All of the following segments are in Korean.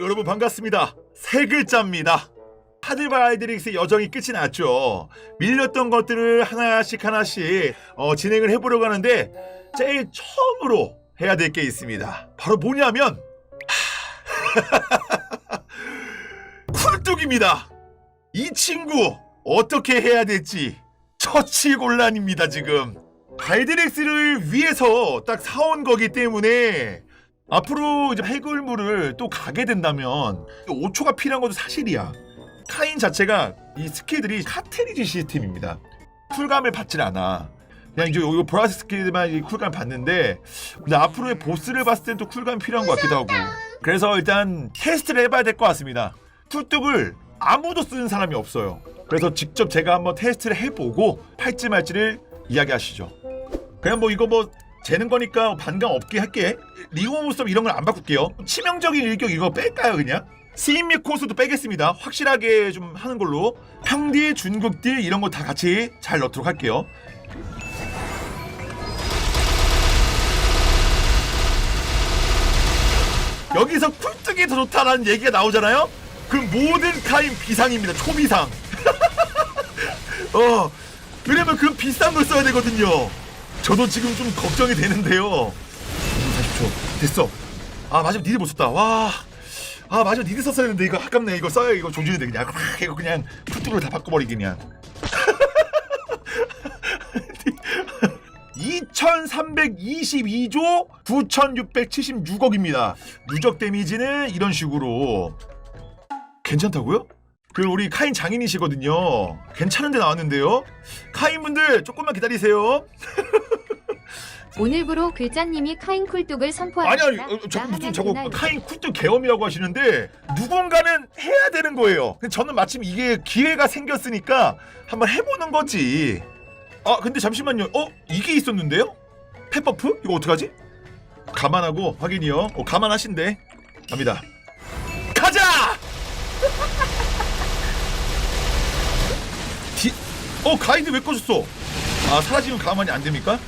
여러분 반갑습니다. 세 글자입니다. 하드발 아이드릭스의 여정이 끝이 났죠. 밀렸던 것들을 하나씩 하나씩 어, 진행을 해보려고 하는데 제일 처음으로 해야 될 게 있습니다. 바로 뭐냐면 쿨뚝입니다. 이 친구 어떻게 해야 될지 처치곤란입니다 지금. 발드렉스를 위해서 딱 사온 거기 때문에 앞으로 이제 해골물을 또 가게 된다면 5초가 필요한 것도 사실이야. 카인 자체가 이 스킬들이 카트리지 시스템입니다. 쿨감을 받질 않아. 그냥 이제 이거 보라색 스킬만 이 쿨감 받는데 근데 앞으로의 보스를 봤을 땐 또 쿨감이 필요한 것 같기도 하고 그래서 일단 테스트를 해봐야 될 것 같습니다. 쿨뚝을 아무도 쓰는 사람이 없어요. 그래서 직접 제가 한번 테스트를 해보고 팔지 말지를 이야기하시죠. 그냥 뭐 이거 뭐 재는 거니까 반감 없게 할게. 리고모스톱 이런 걸 안 바꿀게요. 치명적인 일격 이거 뺄까요 그냥? 스인미 코스도 빼겠습니다. 확실하게 좀 하는 걸로 평딜, 중국딜 이런 거 다 같이 잘 넣도록 할게요. 여기서 쿨뚝이 더 좋다라는 얘기가 나오잖아요. 그 모든 카인 비상입니다. 초비상. 어, 왜냐면 그 비싼 걸 써야 되거든요. 저도 지금 좀 걱정이 되는데요. 40초 됐어. 아 마지막 니들 못 썼다. 와. 아 마지막 니들 썼어야 했는데 이거 아깝네. 이거 써야 이거 조준이 돼 그냥. 아, 이거 그냥 푸뚜로 다 바꿔버리기 그냥. 2322조 9676억입니다. 누적 데미지는 이런 식으로 괜찮다고요? 그 우리 카인 장인이시거든요. 괜찮은데 나왔는데요. 카인 분들 조금만 기다리세요. 오늘부로 글자님이 카인 쿨뚝을 아니 선포합니다. 아니 어, 자꾸 무슨 저거 그날 카인 쿨뚝 계엄이라고 하시는데 누군가는 해야 되는 거예요. 근데 저는 마침 이게 기회가 생겼으니까 한번 해보는 거지. 아 근데 잠시만요. 어 이게 있었는데요? 페퍼프 이거 어떡하지? 감안하고 확인이요. 어 감안하신대. 갑니다. 가자. 디... 어 가이드 왜 꺼졌어? 아 사라지면 가만히 안 됩니까?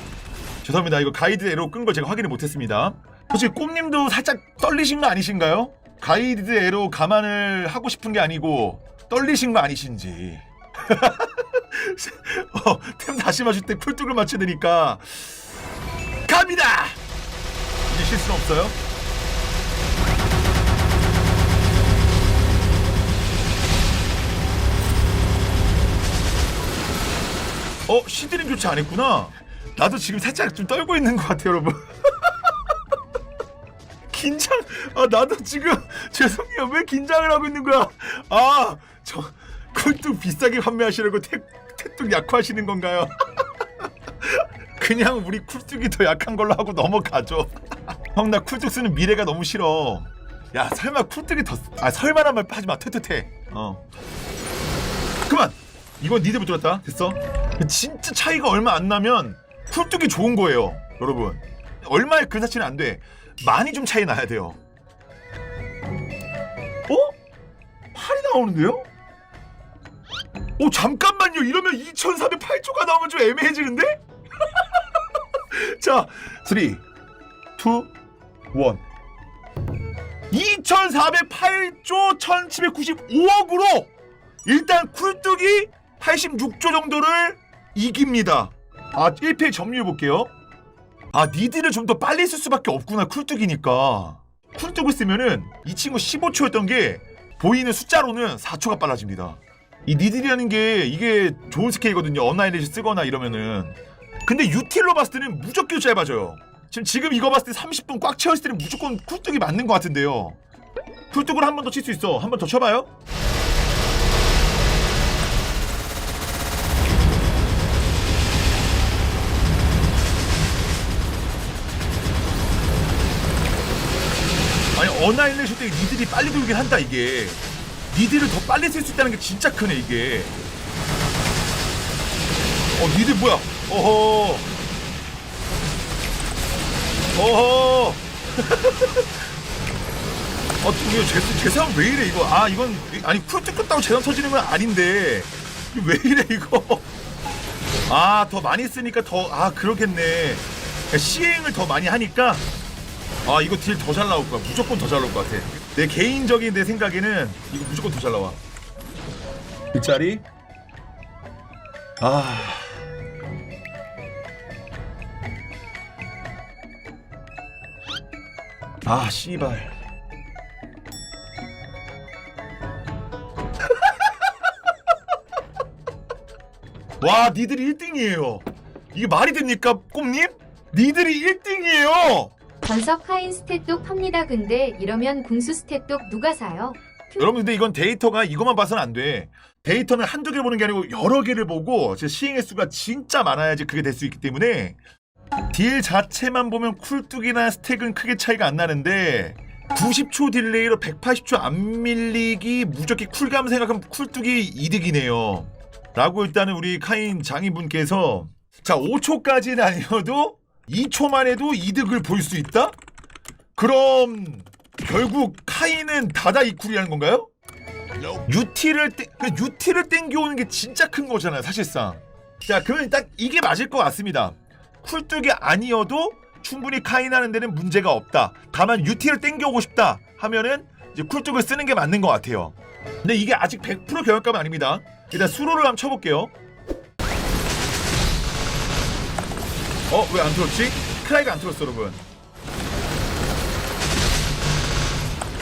죄송합니다. 이거 가이드 에러 끈걸 제가 확인을 못했습니다. 혹시 꼼님도 살짝 떨리신 거 아니신가요? 가이드 에러 감안을 하고 싶은 게 아니고 떨리신 거 아니신지. 어, 템 다시 맞출 때 풀뚝을 맞춰야 되니까 갑니다. 이제 실수는 없어요. 어 시드림 조치 안 했구나. 나도 지금 살짝 좀 떨고 있는 것 같아요, 여러분. 긴장. 아 나도 지금 죄송해요. 왜 긴장을 하고 있는 거야? 아저 쿨뚝 비싸게 판매하시려고 태, 태뚝 약화하시는 건가요? 그냥 우리 쿨뚝이 더 약한 걸로 하고 넘어가죠. 형 나 쿨뚝 쓰는 미래가 너무 싫어. 야 설마 쿨뚝이 더아 설마란 말 하지 마. 퇴퇴퇴. 어. 그만. 이건 니들 들었다. 됐어. 진짜 차이가 얼마 안 나면 쿨뚝이 좋은 거예요, 여러분. 얼마의 근사치는 안 돼. 많이 좀 차이 나야 돼요. 어? 8이 나오는데요? 오 잠깐만요. 이러면 2,408조가 나오면 좀 애매해지는데? 자, 3, 2, 1. 2,408조 1,795억으로 일단 쿨뚝이 86조 정도를 이깁니다. 아, 1패 점유해 볼게요. 아, 니들을 좀 더 빨리 쓸 수밖에 없구나. 쿨뚝이니까. 쿨뚝을 쓰면은 이 친구 15초였던 게 보이는 숫자로는 4초가 빨라집니다. 이 니들이라는 게 이게 좋은 스킬이거든요. 언라인에서 쓰거나 이러면은. 근데 유틸로 봤을 때는 무조건 짧아져요. 지금 지금 이거 봤을 때 30분 꽉 채웠을 때는 무조건 쿨뚝이 맞는 것 같은데요. 쿨뚝을 한 번 더 칠 수 있어. 한 번 더 쳐봐요. 언라인레쇼 때 니들이 빨리 돌긴 한다 이게. 니들을 더 빨리 쓸 수 있다는 게 진짜 크네 이게. 어 니들 뭐야? 어허. 어허. 어 이거 제, 제 상황 왜 이래 이거? 아 이건 아니 쿨뚝 끝다고 재산 터지는 건 아닌데. 왜 이래 이거? 아 더 많이 쓰니까 더 아 그렇겠네. 그러니까 시행을 더 많이 하니까 아 이거 딜 더 잘 나올 거야 무조건 더 잘 나올 것 같아 내 개인적인 내 생각에는 이거 무조건 더 잘 나와. 그 짜리? 아. 아, 씨발. 와, 니들이 1등이에요. 이게 말이 됩니까, 꼼님? 니들이 1등이에요. 전석 카인 스탯독 팝니다. 근데 이러면 궁수 스탯독 누가 사요? 여러분 근데 이건 데이터가 이것만 봐서는 안 돼. 데이터는 한두 개 보는 게 아니고 여러 개를 보고 제 시행 횟수가 진짜 많아야지 그게 될 수 있기 때문에 딜 자체만 보면 쿨뚝이나 스택은 크게 차이가 안 나는데 90초 딜레이로 180초 안 밀리기 무적기 쿨감 생각하면 쿨뚝이 이득이네요. 라고 일단은 우리 카인 장인분께서 자 5초까지는 아니어도 2초만 해도 이득을 볼 수 있다? 그럼 결국 카인은 다다 이쿨이라는 건가요? UT를 땡, 그 UT를 땡겨오는 게 진짜 큰 거잖아요, 사실상. 자, 그러면 딱 이게 맞을 것 같습니다. 쿨뚝이 아니어도 충분히 카인하는 데는 문제가 없다. 다만 UT를 땡겨오고 싶다 하면은 이제 쿨뚝을 쓰는 게 맞는 것 같아요. 근데 이게 아직 100% 경험감은 아닙니다. 일단 수로를 한번 쳐볼게요. 어, 왜안 틀었지? 크라이가 안 틀었어, 여러분.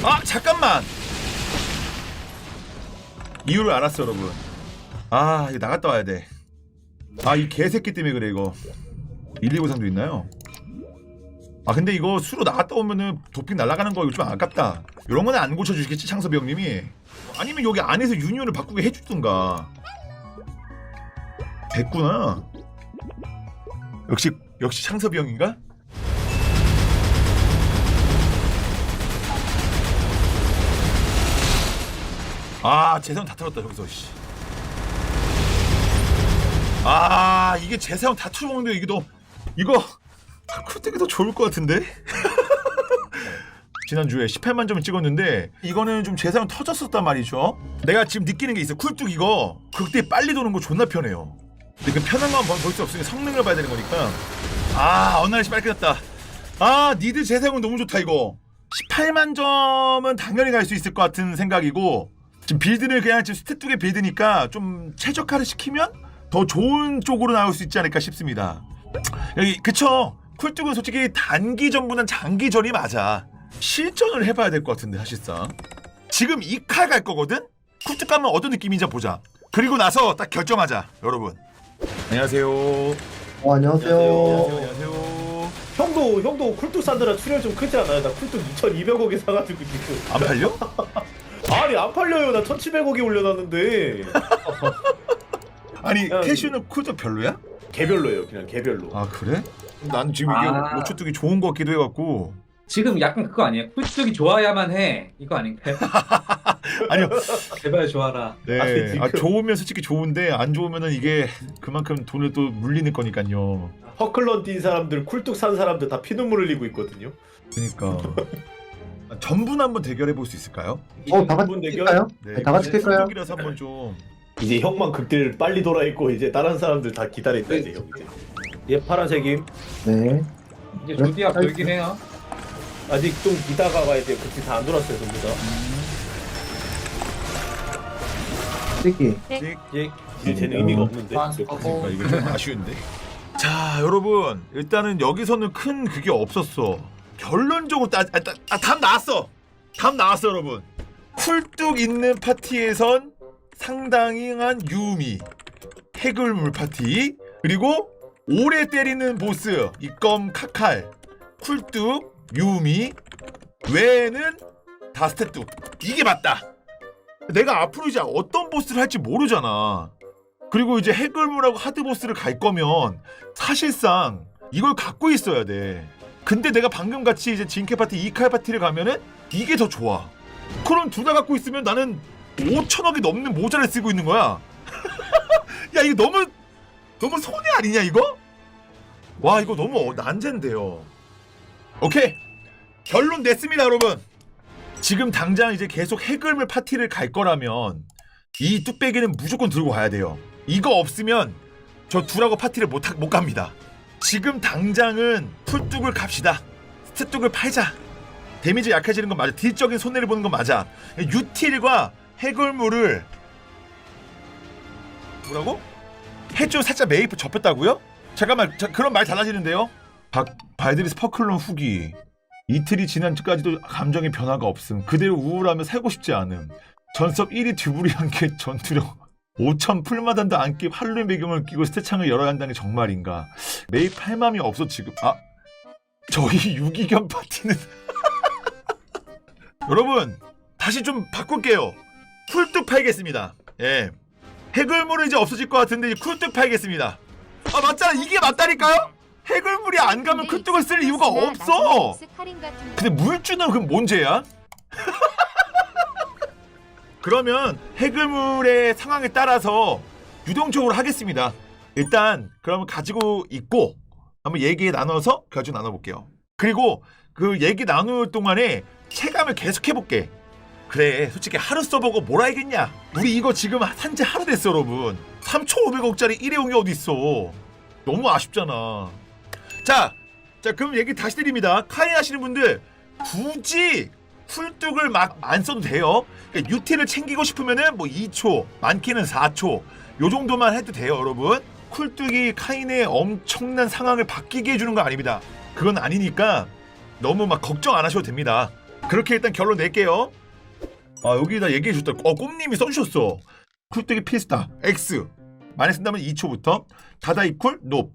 아 잠깐만! 이유를 알았어 여러분. 아 이거 나갔다 와야 돼아 이 개새끼 때문에 그래 이거. 119상도 있나요? 아 근데 이거 수로 나갔다 오면은 도핑 날아가는 거 이거 좀 아깝다. 이런 거는 안 고쳐주시겠지 창섭이 형님이? 아니면 여기 안에서 유니온을 바꾸게 해주든가. 됐구나 역시 역시 창섭이 형인가? 아 재성 다 털었다 여기서 씨. 아 이게 재성 다 털어먹는데 이게 더 이거 쿨tek이 더 좋을 것 같은데? 지난주에 18만 점을 찍었는데 이거는 좀 재성 터졌었단 말이죠. 내가 지금 느끼는 게 있어. 쿨뚝 이거. 그때 빨리 도는 거 존나 편해요 근데 그 편한 것만 볼수 없으니 성능을 봐야 되는 거니까 아 어느 날씨 끝났다 아 니들 재생은 너무 좋다 이거 18만 점은 당연히 갈 수 있을 것 같은 생각이고 지금 빌드를 그냥 지금 스탯 두개 빌드니까 좀 최적화를 시키면 더 좋은 쪽으로 나올 수 있지 않을까 싶습니다. 여기 그쵸? 쿨뚝은 솔직히 단기전보단 장기전이 맞아. 실전을 해봐야 될 것 같은데 사실상. 지금 이 칼 갈 거거든? 쿨뚝 가면 어떤 느낌인지 보자. 그리고 나서 딱 결정하자, 여러분. 안녕하세요. 어, 안녕하세요. 안녕하세요. 형도 형도 쿨뚝 산드라 출혈 좀 크지 않아요? 나 쿨뚝 2,200억에 사가지고 지금 안 팔려? 아니 안 팔려요 나 1,700억에 올려놨는데 아니 야, 캐슈는 쿨뚝 별로야? 개별로예요 그냥 개별로 아 그래? 난 지금 이게 아. 오초뚝이 좋은 것 같기도 해갖고 지금 약간 그거 아니에요? 쿨뚝이 좋아야만 해. 이거 아닌가요? 아니요 제발 좋아라. 네. 아니, 지금- 아, 좋으면 솔직히 좋은데 안 좋으면은 이게 그만큼 돈을 또 물리는 거니까요. 허클런 뛴 사람들 쿨뚝 산 사람들 다 피눈물 흘리고 있거든요 그러니까 아, 전분 한번 대결해 볼 수 있을까요? 어, 다 같이 이분 대결? 킬까요? 네, 다 같이 킬까요? 쿨뚝이라서 한번 좀. 이제 형만 극딜 빨리 돌아 있고 이제 다른 사람들 다 기다린다 이제 형 이제 얘 파란색임 네. 이제 조디아 보이긴 해요. 아직 좀 기다가가 이제 극딜 다 안 돌았어요 전부 다 새끼. 이제 이제 쟤는 의미가 없는데 아, 그러니까 이게 좀 아쉬운데. 자 여러분 일단은 여기서는 큰 그게 없었어. 결론적으로 따, 아, 따, 아, 답 나왔어. 답 나왔어 여러분. 쿨뚝 있는 파티에선 상당한 유미, 해글물 파티 그리고 오래 때리는 보스 이 껌 카칼, 쿨뚝, 유미 외에는 다 스탯뚝 이게 맞다. 내가 앞으로 이제 어떤 보스를 할지 모르잖아. 그리고 이제 해글물하고 하드보스를 갈 거면 사실상 이걸 갖고 있어야 돼. 근데 내가 방금 같이 이제 진캐 파티, 이칼 파티를 가면은 이게 더 좋아. 그럼 둘 다 갖고 있으면 나는 5천억이 넘는 모자를 쓰고 있는 거야. 야 이거 너무 너무 손해 아니냐 이거? 와 이거 너무 어- 난제인데요. 오케이 결론 냈습니다 여러분. 지금 당장 이제 계속 해글물 파티를 갈 거라면 이 뚝배기는 무조건 들고 가야 돼요. 이거 없으면 저 둘하고 파티를 못, 하- 못 갑니다. 지금 당장은 풀뚝을 갑시다. 스탯뚝을 팔자. 데미지 약해지는 건 맞아. 딜적인 손해를 보는 건 맞아. 유틸과 해골물을 뭐라고? 해조 살짝 메이프 접혔다고요? 잠깐만, 자, 그런 말 달라지는데요? 박 발드리 스 퍼클론 후기 이틀이 지난주까지도 감정의 변화가 없음. 그대로 우울하며 살고 싶지 않음. 전섭 1위 듀브리한 게 전투력 5천 풀마단도 안 끼고 할로윈 배경을 끼고 스태창을 열어야 한다는 게 정말인가? 매일 팔맘이 없어 지금. 아 저희 유기견 파티는 여러분 다시 좀 바꿀게요. 쿨뚝 팔겠습니다. 예. 해골물은 이제 없어질 것 같은데 쿨뚝 팔겠습니다. 아 맞잖아 이게 맞다니까요? 해골물이 안 가면 쿨뚝을 쓸 이유가 없어. 근데 물주는 그럼 뭔 죄야? 그러면 해글물의 상황에 따라서 유동적으로 하겠습니다. 일단 그러면 가지고 있고 한번 얘기 나눠서 결정 나눠볼게요. 그리고 그 얘기 나눌 동안에 체감을 계속 해볼게. 그래 솔직히 하루 써보고 뭘 알겠냐 우리 이거 지금 산지 하루 됐어 여러분 3,500억짜리 일회용이 어딨어 너무 아쉽잖아 자, 자 그럼 얘기 다시 드립니다. 카인 하시는 분들 굳이 쿨뚝을 막 안 써도 돼요. 그러니까 유티를 챙기고 싶으면은 뭐 2초 많게는 4초 요 정도만 해도 돼요 여러분. 쿨뚝이 카인의 엄청난 상황을 바뀌게 해주는 거 아닙니다. 그건 아니니까 너무 막 걱정 안 하셔도 됩니다. 그렇게 일단 결론 낼게요. 아 여기다 얘기해 줬다. 어 꼼님이 써주셨어. 쿨뜨기 필스타 X. 많이 쓴다면 2초부터 다다이 쿨 높.